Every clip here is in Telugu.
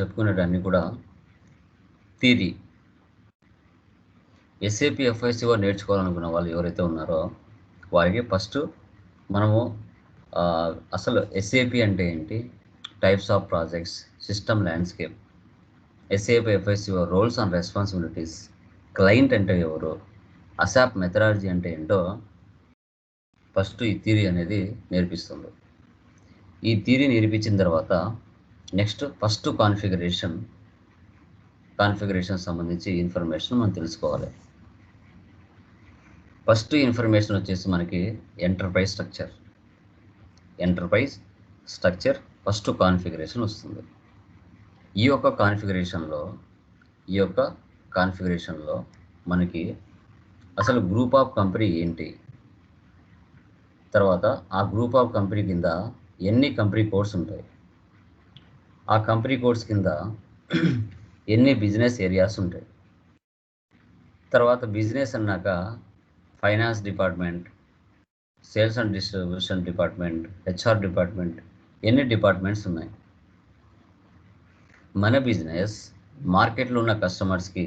చెప్పుకునేటన్నీ కూడా థీరీ ఎస్ఏపి ఎఫ్ఐసిఓ నేర్చుకోవాలనుకున్న వాళ్ళు ఎవరైతే ఉన్నారో వారికి ఫస్ట్ మనము అసలు ఎస్ఏపి అంటే ఏంటి? Types of projects system landscape SAP FICO roles and responsibilities client అంటే ఎవరు? అసాప్ మెథడాలజీ అంటే ఏంటో ఫస్ట్ ఈ థీరీ అనేది నేర్పిస్తుంది. ఈ థీరీ నేర్పించిన తర్వాత నెక్స్ట్ ఫస్ట్ కాన్ఫిగరేషన్ కాన్ఫిగరేషన్ సంబంధించి ఇన్ఫర్మేషన్ మనం తెలుసుకోవాలి. ఫస్ట్ ఇన్ఫర్మేషన్ వచ్చేసి మనకి enterprise structure. Enterprise structure first configuration వస్తుంది. ఈ యొక్క కాన్ఫిగరేషన్లో ఈ యొక్క కాన్ఫిగరేషన్లో మనకి అసలు గ్రూప్ ఆఫ్ కంపెనీ ఏంటి? తర్వాత ఆ గ్రూప్ ఆఫ్ కంపెనీ కింద ఎన్ని కంపెనీ కోడ్స్ ఉంటాయి? ఆ కంపెనీ కోడ్స్ కింద ఎన్ని బిజినెస్ ఏరియాస్ ఉంటాయి? తర్వాత బిజినెస్ అన్నాక finance department sales and distribution department HR department ఎన్ని డిపార్ట్మెంట్స్ ఉన్నాయి? మన బిజినెస్ మార్కెట్లో ఉన్న కస్టమర్స్కి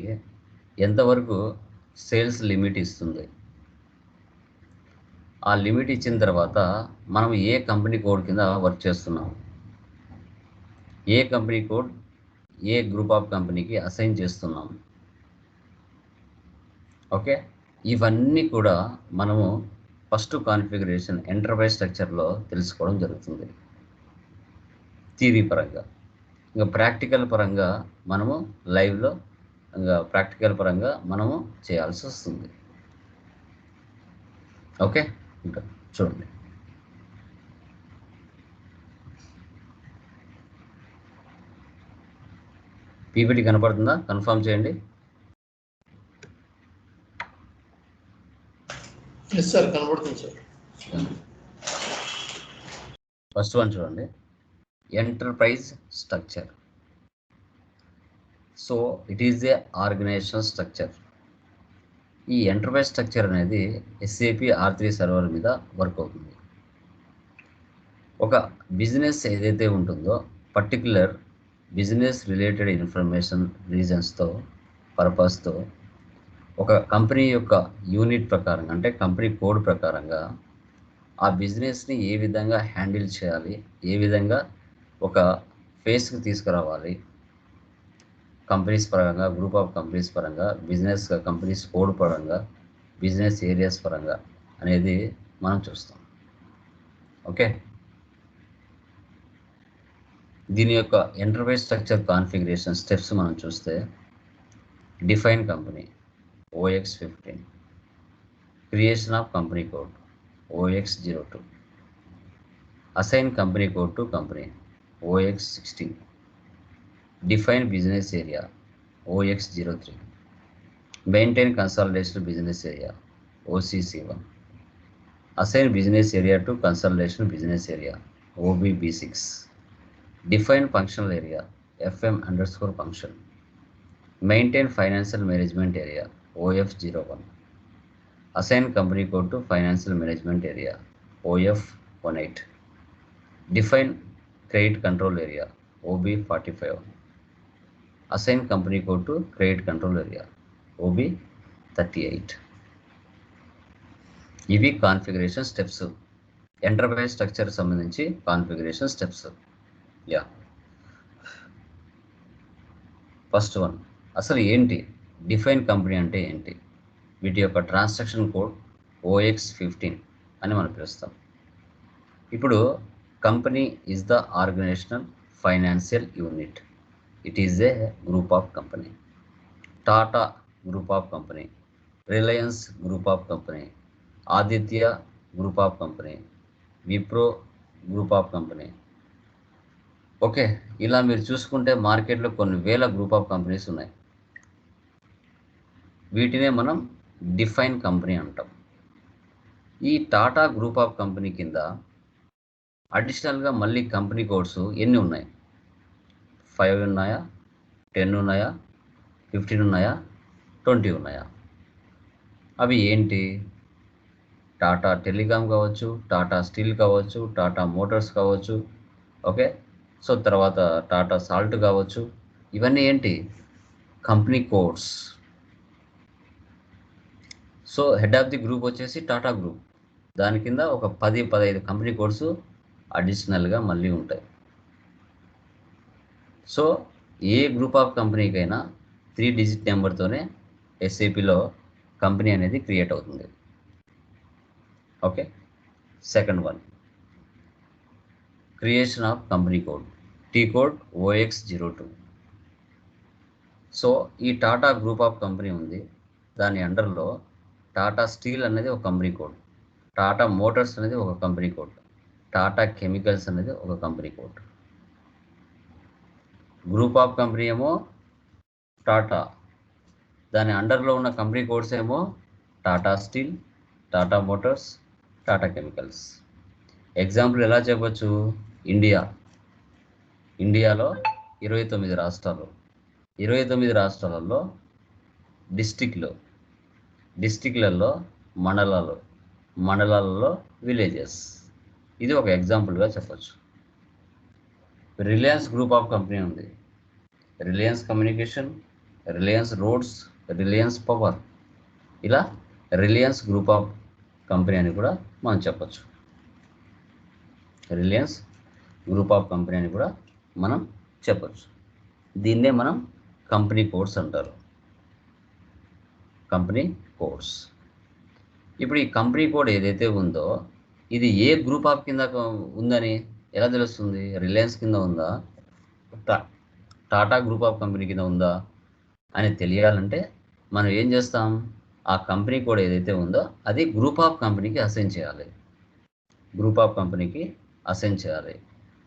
ఎంతవరకు సేల్స్ లిమిట్ ఇస్తుంది? ఆ లిమిట్ ఇచ్చిన తర్వాత మనం ఏ కంపెనీ కోడ్ కింద వర్క్ చేస్తున్నాం ఏ కంపెనీ కోడ్ ఏ గ్రూప్ ఆఫ్ కంపెనీకి అసైన్ చేస్తున్నాం? ఓకే? ఇవన్నీ కూడా మనము ఫస్ట్ కాన్ఫిగరేషన్ ఎంటర్ప్రైజ్ స్ట్రక్చర్లో తెలుసుకోవడం జరుగుతుంది. థీరీ పరంగా. ఇంకా ప్రాక్టికల్ పరంగా మనము లైవ్లో ఇంకా ప్రాక్టికల్ పరంగా మనము చేయాల్సి వస్తుంది. ఓకే? ఇంకా చూడండి. పీపీటీ కనపడుతుందా? కన్ఫర్మ్ చేయండి. సార్ కనబడుతుంది సార్ ఫస్ట్ వన్ చూడండి. Enterprise structure so it is a organization structure ఈ ఎంటర్ప్రైజ్ స్ట్రక్చర్ అనేది ఎస్ఏపి ఆర్ త్రీ సర్వర్ మీద వర్క్ అవుతుంది. ఒక బిజినెస్ ఏదైతే ఉంటుందో పర్టికులర్ బిజినెస్ రిలేటెడ్ ఇన్ఫర్మేషన్ రీజన్స్తో పర్పస్తో ఒక కంపెనీ యొక్క యూనిట్ ప్రకారంగా అంటే కంపెనీ కోడ్ ప్రకారంగా ఆ బిజినెస్ని ఏ విధంగా హ్యాండిల్ చేయాలి ఏ విధంగా ఒక ఫేస్కి తీసుకురావాలి కంపెనీస్ పరంగా గ్రూప్ ఆఫ్ కంపెనీస్ పరంగా బిజినెస్ కంపెనీస్ కోడ్ పరంగా బిజినెస్ ఏరియాస్ పరంగా అనేది మనం చూస్తాం. ఓకే? దీని యొక్క ఎంటర్ప్రైజ్ స్ట్రక్చర్ కాన్ఫిగరేషన్ స్టెప్స్ మనం చూస్తే define company OX fifteen creation of company code OX zero two assign company code to company OX sixteen define business area OX zero three maintain consultation business area OCC one assign business area to consultation business area OBB six define functional area FM underscore function maintain financial management area OF zero one assign company code to financial management area OF one eight define credit control area OB forty five assign company code to credit control area OB thirty eight ఇవి కాన్ఫిగరేషన్ స్టెప్స్ ఎంటర్ప్రైజ్ స్ట్రక్చర్ సంబంధించి configuration steps yeah. First one అసలు ఏంటి? డిఫైన్ కంపెనీ అంటే ఏంటి? వీటి యొక్క ట్రాన్సాక్షన్ కోడ్ ఓఎక్స్ ఫిఫ్టీన్ అని మనం పిలుస్తాం. ఇప్పుడు company is the organizational financial unit it is a group of company Tata group of company Reliance group of company Aditya group of company Wipro group of company okay ఇలా మీరు చూసుకుంటే మార్కెట్లో కొన్ని వేల గ్రూప్ ఆఫ్ కంపెనీస్ ఉన్నాయి. వీటినే మనం డిఫైన్ కంపెనీ అంటాం. ఈ టాటా గ్రూప్ ఆఫ్ కంపెనీ కింద అడిషనల్గా మళ్ళీ కంపెనీ కోడ్స్ ఎన్ని ఉన్నాయి? ఫైవ్ ఉన్నాయా? టెన్ ఉన్నాయా? ఫిఫ్టీన్ ఉన్నాయా? ట్వంటీ ఉన్నాయా? అవి ఏంటి? టాటా టెలికామ్ కావచ్చు టాటా స్టీల్ కావచ్చు టాటా మోటార్స్ కావచ్చు ఓకే? సో తర్వాత టాటా సాల్ట్ కావచ్చు. ఇవన్నీ ఏంటి? Company codes. So head of the group వచ్చేసి టాటా గ్రూప్. దాని కింద ఒక పది పదహైదు కంపెనీ కోడ్స్ అడిషనల్గా మళ్ళీ ఉంటాయి. సో ఏ గ్రూప్ ఆఫ్ కంపెనీకైనా త్రీ డిజిట్ నెంబర్తోనే ఎస్ఏపిలో కంపెనీ అనేది క్రియేట్ అవుతుంది. Okay? Second one. Creation of company code T code OX zero two so ఈ టాటా గ్రూప్ ఆఫ్ కంపెనీ ఉంది. దాని అండర్లో టాటా స్టీల్ అనేది ఒక కంపెనీ కోడ్ టాటా మోటార్స్ అనేది ఒక కంపెనీ కోడ్ టాటా కెమికల్స్ అనేది ఒక company code group of company ఏమో టాటా దాని అండర్లో ఉన్న కంపెనీ కోడ్స్ ఏమో Tata steel Tata motors Tata chemicals example ఎలా చెప్పచ్చు? ఇండియా. ఇండియాలో ఇరవై తొమ్మిది రాష్ట్రాలు. ఇరవై తొమ్మిది రాష్ట్రాలలో డిస్టిక్లు. డిస్టిక్లలో మండలాలు. మండలాలలో విలేజెస్. ఇది ఒక ఎగ్జాంపుల్గా చెప్పచ్చు. రిలయన్స్ గ్రూప్ ఆఫ్ కంపెనీ ఉంది. Reliance communication Reliance roads Reliance power. ఇలా రిలయన్స్ గ్రూప్ ఆఫ్ కంపెనీ అని కూడా మనం చెప్పచ్చు. రిలయన్స్ గ్రూప్ ఆఫ్ కంపెనీ అని కూడా మనం చెప్పచ్చు. దీన్నే మనం కంపెనీ కోడ్స్ అంటారు. కంపెనీ కోడ్స్ ఇప్పుడు ఈ కంపెనీ కోడ్ ఏదైతే ఉందో ఇది ఏ గ్రూప్ ఆఫ్ కింద ఉందని ఎలా తెలుస్తుంది? రిలయన్స్ కింద ఉందా? టాటా గ్రూప్ ఆఫ్ కంపెనీ కింద ఉందా? అని తెలియాలంటే మనం ఏం చేస్తాం? ఆ కంపెనీ కోడ్ ఏదైతే ఉందో అది గ్రూప్ ఆఫ్ కంపెనీకి అసైన్ చేయాలి. గ్రూప్ ఆఫ్ కంపెనీకి అసైన్ చేయాలి.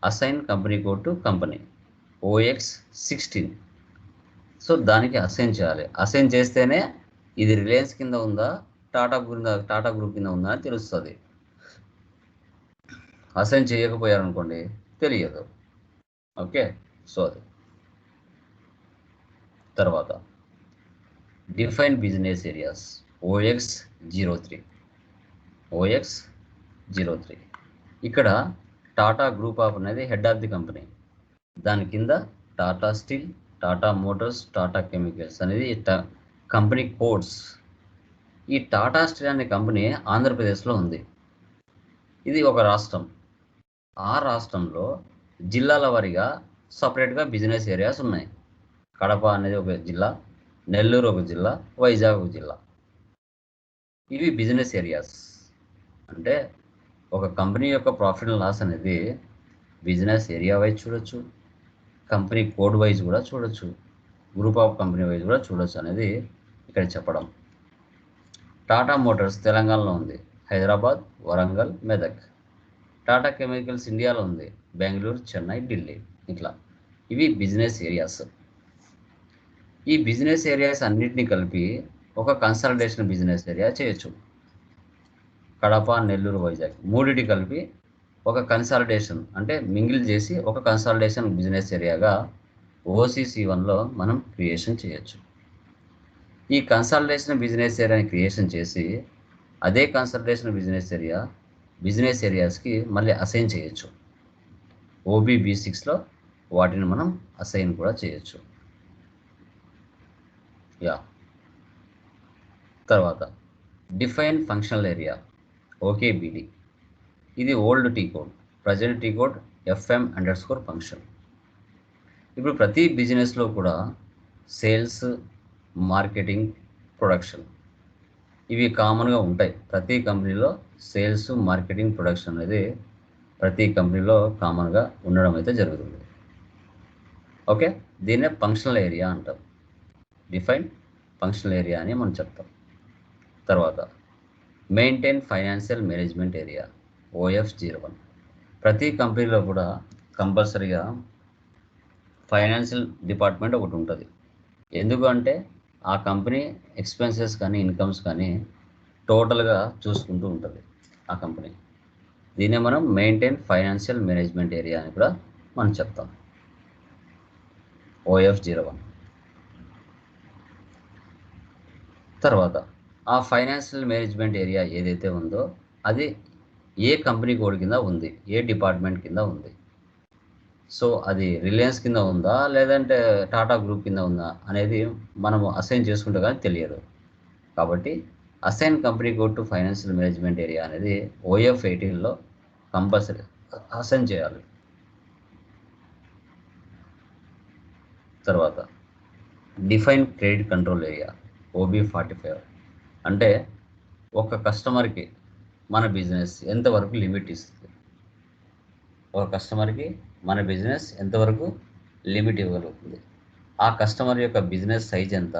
Assign company code to company OX sixteen so దానికి అసైన్ చేయాలి. అసైన్ చేస్తేనే ఇది రిలయన్స్ కింద ఉందా టాటా కింద టాటా గ్రూప్ కింద ఉందా అని తెలుస్తుంది. అసైన్ చేయకపోయారనుకోండి తెలియదు. ఓకే సో అది. తర్వాత define business areas OX zero three OX zero three ఇక్కడ టాటా గ్రూప్ ఆఫ్ అనేది హెడ్ ఆఫ్ ది కంపెనీ. దాని కింద Tata steel Tata motors Tata chemicals అనేది ట- కంపెనీ కోడ్స్. ఈ టాటా స్టీల్ అనే కంపెనీ ఆంధ్రప్రదేశ్లో ఉంది. ఇది ఒక రాష్ట్రం. ఆ రాష్ట్రంలో జిల్లాల వారీగా సపరేట్గా బిజినెస్ ఏరియాస్ ఉన్నాయి. కడప అనేది ఒక జిల్లా నెల్లూరు ఒక జిల్లా వైజాగ్ ఒక జిల్లా. ఇవి బిజినెస్ ఏరియాస్. అంటే ఒక కంపెనీ యొక్క ప్రాఫిట్ అండ్ లాస్ అనేది బిజినెస్ ఏరియా వైజ్ చూడొచ్చు. కంపెనీ కోడ్ వైజ్ కూడా చూడొచ్చు. గ్రూప్ ఆఫ్ కంపెనీ వైజ్ కూడా చూడొచ్చు అనేది ఇక్కడ చెప్పడం. టాటా మోటార్స్ తెలంగాణలో ఉంది. హైదరాబాద్ వరంగల్ మెదక్. టాటా కెమికల్స్ ఇండియాలో ఉంది. బెంగళూరు చెన్నై ఢిల్లీ ఇట్లా. ఇవి బిజినెస్ ఏరియాస్ ఈ బిజినెస్ ఏరియాస్ అన్నిటినీ కలిపి ఒక కన్సల్టేషన్ బిజినెస్ ఏరియా చేయొచ్చు. కడప నెల్లూరు వైజాగ్ మూడిటి కలిపి ఒక కన్సాలిడేషన్ అంటే మింగిల్ చేసి ఒక కన్సాలిడేషన్ బిజినెస్ ఏరియాగా ఓసీసీ వన్లో మనం క్రియేషన్ చేయొచ్చు. ఈ కన్సల్టేషన్ బిజినెస్ ఏరియాని క్రియేషన్ చేసి అదే కన్సల్టేషన్ బిజినెస్ ఏరియా బిజినెస్ ఏరియాస్కి మళ్ళీ అసైన్ చేయొచ్చు. ఓబీ బీ సిక్స్లో వాటిని మనం అసైన్ కూడా చేయొచ్చు. యా తర్వాత డిఫైన్ ఫంక్షనల్ ఏరియా ఓకేబిడి ఇది old T code. Present T code FM underscore function. ఇప్పుడు ప్రతి బిజినెస్లో కూడా సేల్స్ మార్కెటింగ్ ప్రొడక్షన్ ఇవి కామన్గా ఉంటాయి. ప్రతి కంపెనీలో సేల్స్ మార్కెటింగ్ ప్రొడక్షన్ అనేది ప్రతి కంపెనీలో కామన్గా ఉండడం అయితే జరుగుతుంది. ఓకే? దీన్నే ఫంక్షనల్ ఏరియా అంటాం. డిఫైన్ ఫంక్షనల్ ఏరియా అని మనం చెప్తాం. తర్వాత maintain financial management area OF zero one ప్రతి కంపెనీలో కూడా కంపల్సరీగా ఫైనాన్షియల్ డిపార్ట్మెంట్ ఒకటి ఉంటుంది. ఎందుకంటే ఆ కంపెనీ ఎక్స్పెన్సెస్ కానీ ఇన్కమ్స్ కానీ టోటల్గా చూసుకుంటూ ఉంటుంది ఆ కంపెనీ. దీన్నే మనం మెయింటైన్ ఫైనాన్షియల్ మేనేజ్మెంట్ ఏరియా అని కూడా మనం చెప్తాం. ఓఎఫ్ జీరో వన్ తర్వాత ఆ ఫైనాన్షియల్ మేనేజ్మెంట్ ఏరియా ఏదైతే ఉందో అది ఏ కంపెనీ కోడ్ కింద ఉంది ఏ డిపార్ట్మెంట్ కింద ఉంది. సో అది రిలయన్స్ కింద ఉందా లేదంటే టాటా గ్రూప్ కింద ఉందా అనేది మనము అసైన్ చేసుకుంటే కానీ తెలియదు. కాబట్టి assign company code to financial management area అనేది ఓఎఫ్ ఎయిటీన్లో కంపల్సరీ అసైన్ చేయాలి. తర్వాత define credit control area OB forty five. అంటే ఒక కస్టమర్కి మన బిజినెస్ ఎంతవరకు లిమిట్ ఇస్తుంది? ఒక కస్టమర్కి మన బిజినెస్ ఎంతవరకు లిమిట్ ఇవ్వగలుగుతుంది? ఆ కస్టమర్ యొక్క బిజినెస్ సైజ్ ఎంత?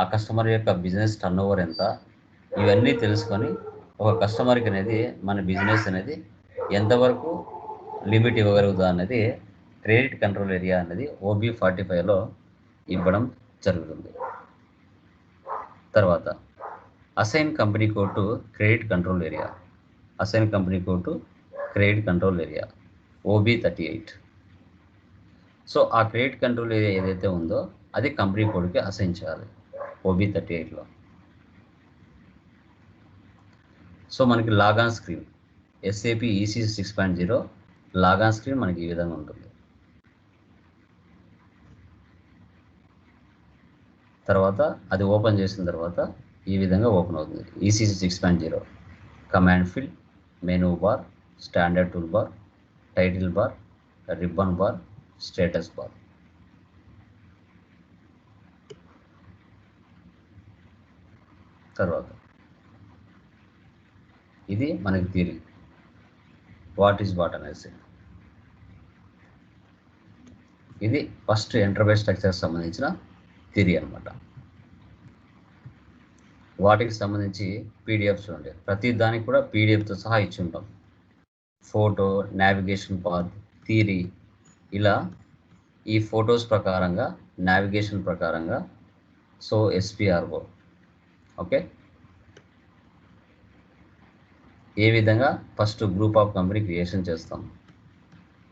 ఆ కస్టమర్ యొక్క బిజినెస్ టర్న్ ఓవర్ ఎంత? ఇవన్నీ తెలుసుకొని ఒక కస్టమర్కి అనేది మన బిజినెస్ అనేది ఎంతవరకు లిమిట్ ఇవ్వగలుగుతా అనేది క్రెడిట్ కంట్రోల్ ఏరియా అనేది ఓబీ ఫార్టీ ఫైవ్లో ఇవ్వడం జరుగుతుంది. తర్వాత assign company code credit control area. Assign company code credit control area. OB thirty eight. So ఆ క్రెడిట్ కంట్రోల్ ఏరియా ఏదైతే ఉందో అది కంపెనీ కోడ్కి అసైన్ చేయాలి. ఓబీ థర్టీ ఎయిట్లో. సో మనకి logon screen. SAP EC six point zero. Logon screen మనకి ఈ విధంగా ఉంటుంది. తర్వాత అది ఓపెన్ చేసిన తర్వాత ఈ విధంగా ఓపెన్ అవుతుంది. ECC six point zero command field menu bar standard tool bar title bar ribbon bar status bar తర్వాత ఇది మనకి థియరీ వాట్ ఈస్ వాట్ అనేసి. ఇది ఫస్ట్ ఎంటర్ప్రైజ్ స్ట్రక్చర్ సంబంధించిన థియరీ అనమాట వాటికి సంబంధించి పీడిఎఫ్స్ చూడండి ప్రతి దానికి కూడా పీడిఎఫ్తో సహా ఇచ్చి ఉంటాం. ఫోటో నావిగేషన్ పాత్ థియరీ ఇలా ఈ ఫొటోస్ ప్రకారంగా నావిగేషన్ ప్రకారంగా సో ఎస్పిఆర్ఓ ఓకే ఏ విధంగా first group of company creation చేస్తాం?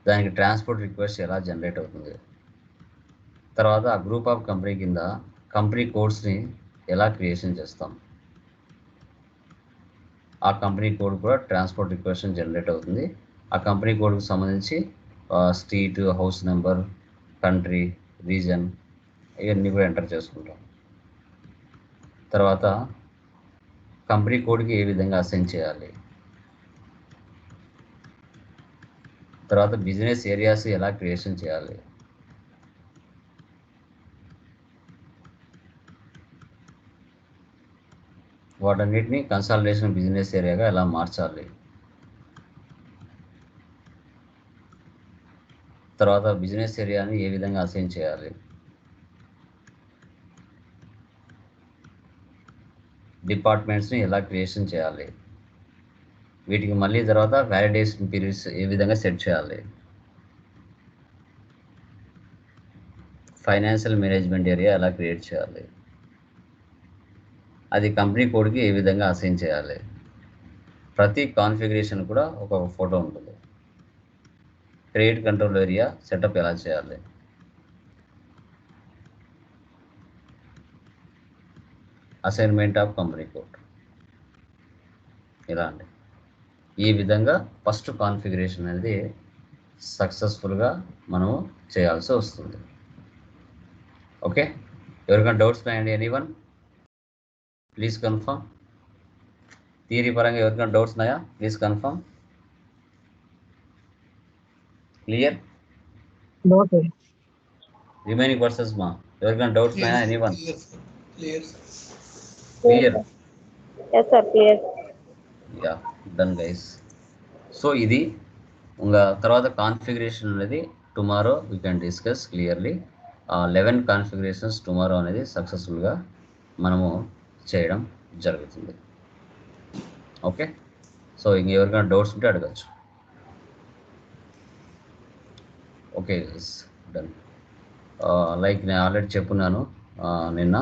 దానికి ట్రాన్స్పోర్ట్ రిక్వెస్ట్ ఎలా జనరేట్ అవుతుంది? తర్వాత ఆ గ్రూప్ ఆఫ్ కంపెనీ కింద కంపెనీ కోడ్స్ని ఎలా క్రియేషన్ చేస్తాం? ఆ కంపెనీ కోడ్ కూడా ట్రాన్స్పోర్ట్ రిక్వెస్ట్ జనరేట్ అవుతుంది. ఆ కంపెనీ కోడ్కి సంబంధించి street house number country region ఇవన్నీ కూడా ఎంటర్ చేసుకుంటాం. తర్వాత కంపెనీ కోడ్కి ఏ విధంగా అసైన్ చేయాలి? తర్వాత బిజినెస్ ఏరియాస్ ఎలా క్రియేషన్ చేయాలి? వాటన్నిటిని కన్సల్టేషన్ బిజినెస్ ఏరియాగా ఎలా మార్చాలి? తర్వాత బిజినెస్ ఏరియాని ఏ విధంగా అసైన్ చేయాలి? డిపార్ట్మెంట్స్ని ఎలా క్రియేషన్ చేయాలి? వీటికి మళ్ళీ తర్వాత వ్యాలిడేషన్ పీరియడ్స్ ఏ విధంగా సెట్ చేయాలి? ఫైనాన్షియల్ మేనేజ్మెంట్ ఏరియా ఎలా క్రియేట్ చేయాలి? అది కంపెనీ కోడ్కి ఏ విధంగా అసైన్ చేయాలి? ప్రతి కాన్ఫిగరేషన్ కూడా ఒక ఫోటో ఉంటుంది. క్రెడిట్ కంట్రోల్ ఏరియా సెటప్ ఎలా చేయాలి? Assignment of company code. ఇలా అండి. ఈ విధంగా ఫస్ట్ కాన్ఫిగరేషన్ అనేది సక్సెస్ఫుల్గా మనము చేయాల్సి వస్తుంది. ఓకే? ఎవరికైనా డౌట్స్ ఉన్నాయండి any one please confirm theory పరంగా ఎవరికైనా డౌట్స్ ఉన్నాయా? Please confirm clear. Remaining persons మా. ఎవరికైనా డౌట్స్ ఉన్నాయా? Any one clear. Yeah done guys so ఇది ఇంకా తర్వాత కాన్ఫిగరేషన్ అనేది tomorrow we can discuss clearly eleven configurations tomorrow అనేది సక్సెస్ఫుల్గా మనము చేయడం జరుగుతుంది. ఓకే? సో ఇంక ఎవరికైనా డౌట్స్ ఉంటే అడగచ్చు. ఓకే డన్ లైక్ uh, నేను ఆల్రెడీ చెప్పున్నాను uh, నిన్న.